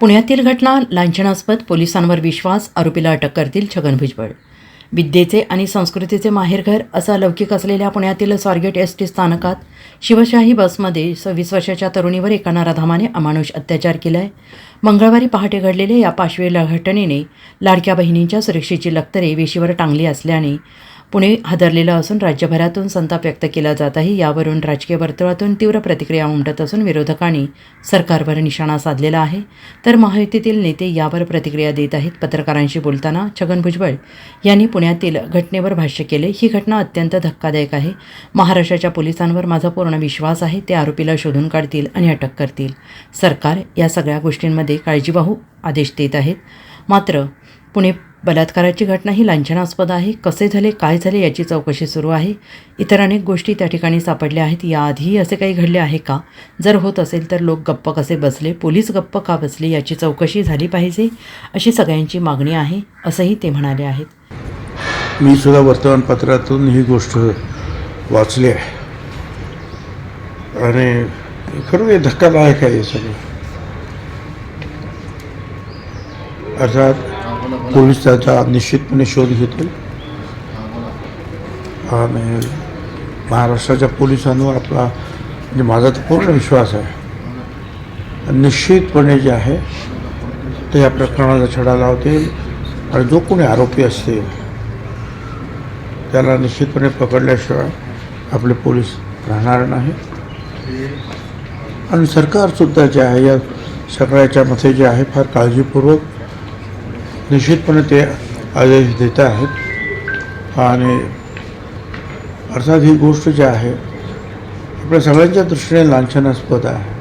पुण्यातील घटना लांछनास्पद पोलिसांवर विश्वास आरोपीला अटक करतील छगन भुजबळ. विद्येचे आणि संस्कृतीचे माहेरघर असा लौकिक असलेल्या पुण्यातील स्वारगेट एस टी स्थानकात शिवशाही बसमध्ये सव्वीस वर्षाच्या तरुणीवर एका नराधामाने अमानुष अत्याचार केला आहे मंगळवारी पहाटे घडलेल्या या पाशवी घटनेने लाडक्या बहिणींच्या सुरक्षेची लक्तरे वेशीवर टांगली असल्याने पुणे हादरलेलं असून राज्यभरातून संताप व्यक्त केला जात आहे यावरून राजकीय वर्तुळातून तीव्र प्रतिक्रिया उमटत असून विरोधकांनी सरकारवर निशाणा साधलेला आहे. तर महायुतीतील नेते यावर प्रतिक्रिया देत आहेत. पत्रकारांशी बोलताना छगन भुजबळ यांनी पुण्यातील घटनेवर भाष्य केले ही घटना अत्यंत धक्कादायक आहे. महाराष्ट्राच्या पोलिसांवर माझा पूर्ण विश्वास आहे. ते आरोपीला शोधून काढतील आणि अटक करतील. सरकार या सगळ्या गोष्टींमध्ये काळजीवाहू आदेश देत आहेत. मात्र पुणे बलात्काराची घटना ही लांछनास्पद आहे. कसे झाले काय झाले याची चौकशी सुरू आहे. इतर अनेक गोष्टी त्या ठिकाणी सापडल्या आहेत. याआधीही असे काही घडले आहे का? जर होत असेल तर लोक गप्प कसे बसले? पोलीस गप्प का बसले? याची चौकशी झाली पाहिजे अशी सगळ्यांची मागणी आहे असंही ते म्हणाले आहेत. मी सुद्धा वर्तमानपत्रातून ही गोष्ट वाचली आहे. आणि खरं धक्कादायक आहे सगळं. अर्थात पोलीस त्याचा निश्चितपणे शोध घेतील. आणि महाराष्ट्राच्या पोलिसांवर आपला म्हणजे माझा तर पूर्ण विश्वास आहे. निश्चितपणे जे आहे ते या प्रकरणाचा छडा लावतील. आणि जो कोणी आरोपी असतील त्याला निश्चितपणे पकडल्याशिवाय आपले पोलीस राहणार नाही आणि सरकारसुद्धा जे आहे या सगळ्याच्यामध्ये जे आहे फार काळजीपूर्वक निश्चितपणे ते आदेश देत आहेत. आणि अर्थात ही गोष्ट जी आहे आपल्या सगळ्यांच्या दृष्टीने लांछनास्पद आहे.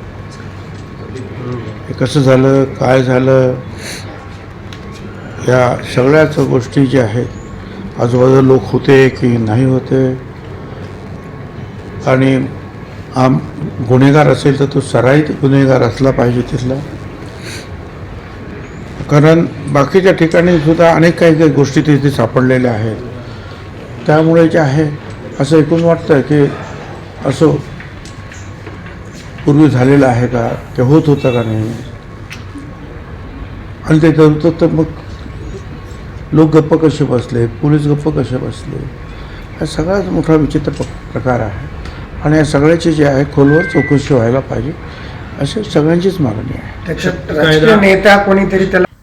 हे कसं झालं काय झालं या सगळ्याच गोष्टी ज्या आहेत आजूबाजूला लोक होते की नाही होते? आणि आम गुन्हेगार असेल तर तो सराईत गुन्हेगार असला पाहिजे तिथला. कारण बाकीच्या ठिकाणी सुद्धा अनेक काही काही गोष्टी तिथे सापडलेल्या आहेत. त्यामुळे जे आहे असं ऐकून वाटतं की असं पूर्वी झालेलं आहे का? ते होत होतं का नाही? आणि ते करत होतं तर मग लोक गप्प कसे बसले? पोलीस गप्प कसे बसले? हा सगळ्यात मोठा विचित्र प- प्रकार आहे. आणि या सगळ्याची जे आहे खोलवर चौकशी व्हायला पाहिजे अशी सगळ्यांचीच मागणी आहे. त्याच्यात नेता कोणीतरी त्याला